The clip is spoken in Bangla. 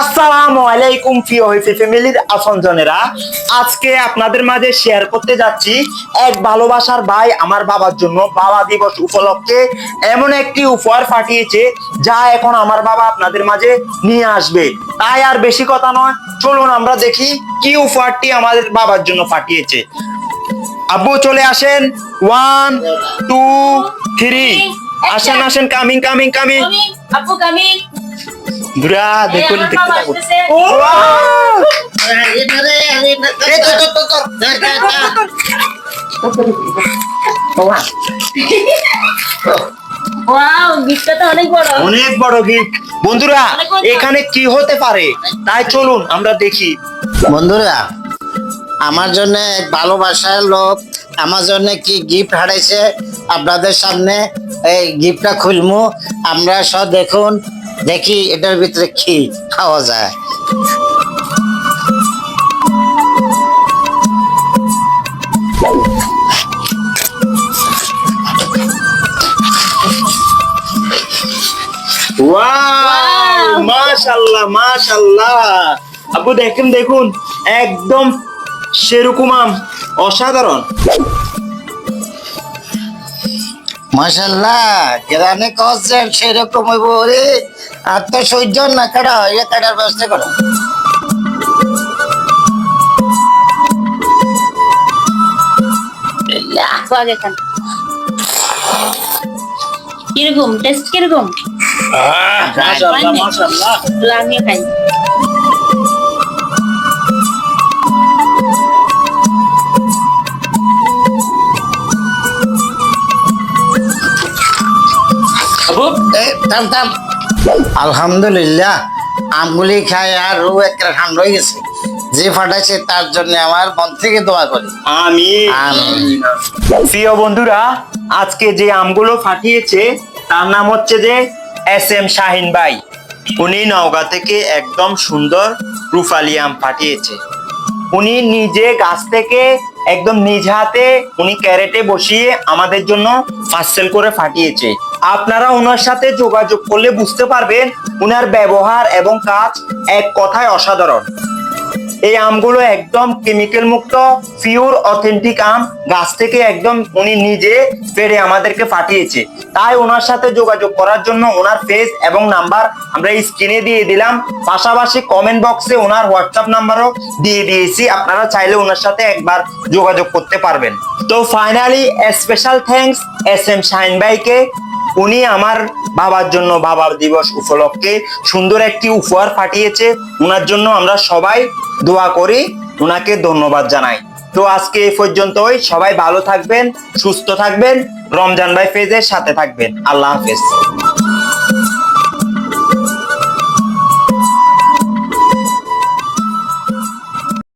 আসসালামু আলাইকুম হইফে ফ্যামিলির আপনজনেরা আজকে আপনাদের মাঝে শেয়ার করতে যাচ্ছি এক ভালোবাসার ভাই আমার বাবার জন্য বাবা দিবস উপলক্ষে এমন একটি উপহার পাঠিয়েছে, যা এখন আমার বাবা আপনাদের মাঝে নিয়ে আসবে। তাই আর বেশি কথা নয়, চলুন আমরা দেখি কি উপহারটি আমাদের বাবার জন্য পাঠিয়েছে। আব্বু চলে আসেন। ওয়ান টু থ্রি আসেন আসেন কামিং কামিং কামিং coming. দুরা দেখুন অনেক বড়। গিফট বন্ধুরা এখানে কি হতে পারে? তাই চলুন আমরা দেখি। বন্ধুরা আমার জন্য এক ভালোবাসার লোক আমার জন্য কি গিফট হারাইছে আপনাদের সামনে? এই গিফটটা খুলমু। আমরা সব দেখুন দেখি এটার ভিতরে কি খাওয়া যায়। ওয়াও মাশাআল্লাহ মাশাআল্লাহ আপু দেখুন দেখুন একদম সেরকম আম অসাধারণ। মাসাল্লাহ গ্রামে সেরকম হইব রে। আর তো সহ্য না কাটা ইয়ে কাটার ব্যবস্থা করো। আগে খান। কীরকম টেস্ট কীরকম? আমিও খাই। আপু এ, থাম থাম আলহামদুলিল্লাহ আমগুলি খাই আর রু একটা ঠান্ডা হয়ে গেছে। যে ফাটাইছে তার জন্য আমার মন থেকে দোয়া করি। আমি প্রিয় বন্ধুরা আজকে যে আমগুলো ফাটিয়েছে তার নাম হচ্ছে যে এস এম শাহিন ভাই। উনি নওগাঁ থেকে একদম সুন্দর রুফালি আম পাঠিয়েছে উনি নিজে গাছ থেকে একদম নিজ হাতে উনি ক্যারেটে বসিয়ে আমাদের জন্য পার্সেল করে ফাটিয়েছে। আপনারা ওনার সাথে যোগাযোগ করলে বুঝতে পারবেন ওনার ব্যবহার এবং কাজ এক কথায় অসাধারণ। এই আমগুলো একদম কেমিক্যাল মুক্ত পিওর অথেন্টিক আম। গাছ থেকে একদম উনি নিজে পেড়ে আমাদেরকে পাঠিয়েছে। তাই ওনার সাথে যোগাযোগ করার জন্য ওনার ফেস এবং নাম্বার আমরা এই স্ক্রিনে দিয়ে দিলাম। পাশাপাশি কমেন্ট বক্সে ওনার হোয়াটসঅ্যাপ নাম্বারও দিয়ে দিয়েছি। আপনারা চাইলে ওনার সাথে একবার যোগাযোগ করতে পারবেন। তো finally special thanks S M Shahin ভাইকে উনি আমার বাবার জন্য বাবার দিবস উপলক্ষে সুন্দর একটি উপহার পাঠিয়েছে। ওনার জন্য আমরা সবাই দোয়া করি ওনাকে ধন্যবাদ জানাই। তো আজকে এই পর্যন্তই, সবাই ভালো থাকবেন, সুস্থ থাকবেন, রমজান ভাই ফেজের সাথে থাকবেন। আল্লাহ হাফেজ।